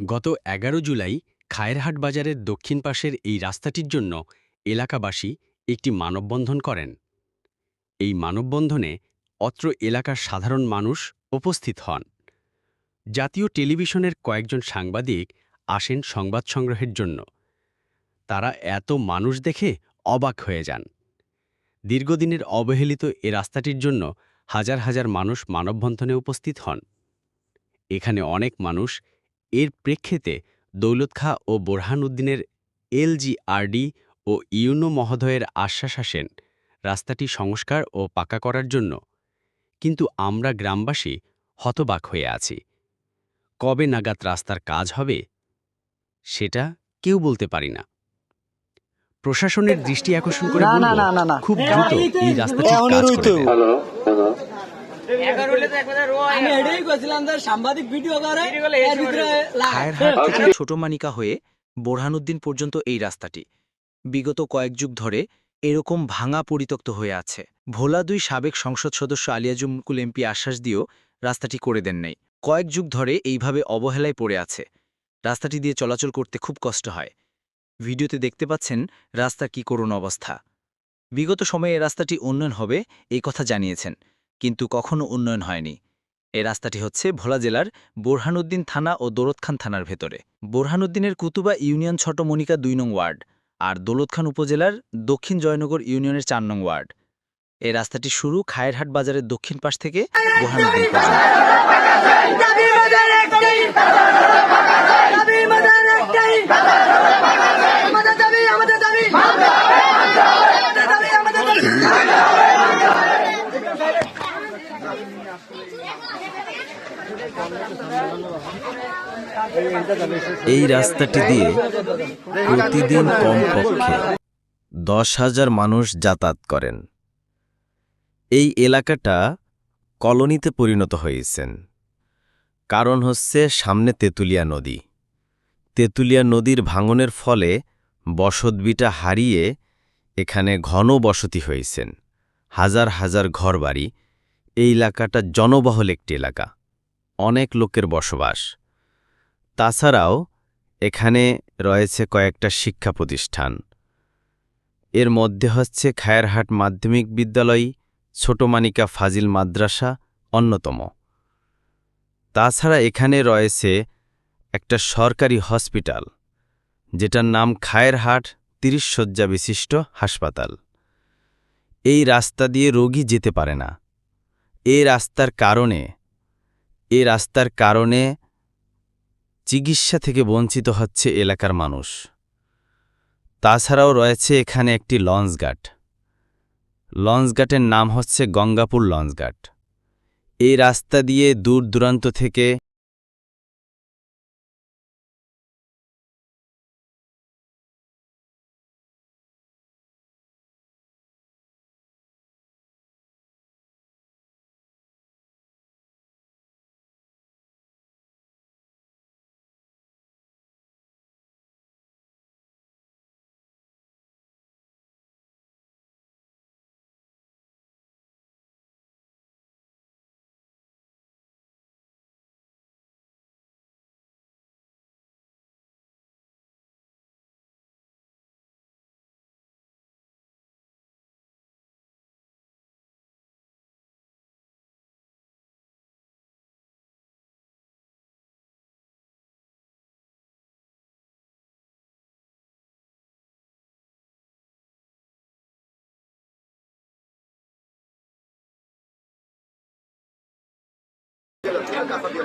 গত এগারো জুলাই খায়েরহাট বাজারের দক্ষিণ পাশের এই রাস্তাটির জন্য এলাকাবাসী একটি মানববন্ধন করেন। এই মানববন্ধনে অত্র এলাকার সাধারণ মানুষ উপস্থিত হন। জাতীয় টেলিভিশনের কয়েকজন সাংবাদিক আসেন সংবাদ সংগ্রহের জন্য। তারা এত মানুষ দেখে অবাক হয়ে যান। দীর্ঘদিনের অবহেলিত এ রাস্তাটির জন্য হাজার হাজার মানুষ মানববন্ধনে উপস্থিত হন। এখানে অনেক মানুষ এর প্রেক্ষিতে দৌলত খা ও বোরহান উদ্দিনের এলজিআরডি ও ইউনো মহোদয়ের আশ্বাস আসেন রাস্তাটি সংস্কার ও পাকা করার জন্য। কিন্তু আমরা গ্রামবাসী হতবাক হয়ে আছি। কবে নাগাদ রাস্তার কাজ হবে সেটা কেউ বলতে পারি না। প্রশাসনের দৃষ্টি আকর্ষণ করে না, না, না, না, না। খুব দ্রুত এই এখনই কাজ করে ছোট মানিকা হয়ে বোরহানুদ্দিন পর্যন্ত এই রাস্তাটি। বিগত কয়েক যুগ ধরে এরকম ভাঙা পরিত্যক্ত হয়ে আছে। ভোলা দুই সাবেক সংসদ সদস্য আলিয়াজুমকুল এমপি আশ্বাস দিয়েও রাস্তাটি করে দেন নাই। কয়েক যুগ ধরে এইভাবে অবহেলায় পড়ে আছে। রাস্তাটি দিয়ে চলাচল করতে খুব কষ্ট হয়। ভিডিওতে দেখতে পাচ্ছেন রাস্তার কি করুণ অবস্থা। বিগত সময়ে এ রাস্তাটি উন্নয়ন হবে এই কথা জানিয়েছেন। কিন্তু কখনো উন্নয়ন হয়নি। এ রাস্তাটি হচ্ছে ভোলা জেলার বোরহানুদ্দিন থানা ও দৌলতখান থানার ভেতরে। বোরহানুদ্দিনের কুতুবা ইউনিয়ন ছোট মনিকা দুই নং ওয়ার্ড আর দৌলতখান উপজেলার দক্ষিণ জয়নগর ইউনিয়নের চার নং ওয়ার্ড। এ রাস্তাটি শুরু খায়েরহাট বাজারের দক্ষিণ পাশ থেকে বোরহানুদ্দিন পর্যন্ত। এই রাস্তাটি দিয়ে প্রতিদিন কমপক্ষে দশ হাজার মানুষ যাতায়াত করেন। এই এলাকাটা কলোনিতে পরিণত হয়েছেন। কারণ হচ্ছে সামনে তেঁতুলিয়া নদী। তেঁতুলিয়া নদীর ভাঙনের ফলে বসতবিটা হারিয়ে এখানে ঘন বসতি হয়েছেন। হাজার হাজার ঘরবাড়ি। এই এলাকাটা জনবহল একটি এলাকা। অনেক লোকের বসবাস। তাছাড়াও, এখানে রয়েছে কয়েকটা শিক্ষা প্রতিষ্ঠান। এর মধ্যে হচ্ছে খায়েরহাট মাধ্যমিক বিদ্যালয় ছোটমানিকা ফাজিল মাদ্রাসা অন্যতম। তাছাড়া এখানে রয়েছে একটা সরকারি হসপিটাল, যেটার নাম খায়েরহাট তিরিশ শয্যা বিশিষ্ট হাসপাতাল। এই রাস্তা দিয়ে রোগী যেতে পারে না। এই রাস্তার কারণে এই রাস্তার কারণে চিকিৎসা থেকে বঞ্চিত হচ্ছে এলাকার মানুষ। তাছাড়াও রয়েছে এখানে একটি লঞ্চঘাট লঞ্চঘাটের নাম হচ্ছে গঙ্গাপুর লঞ্চঘাট এই রাস্তা দিয়ে দূর দূরান্ত থেকে কাপড় দিয়ে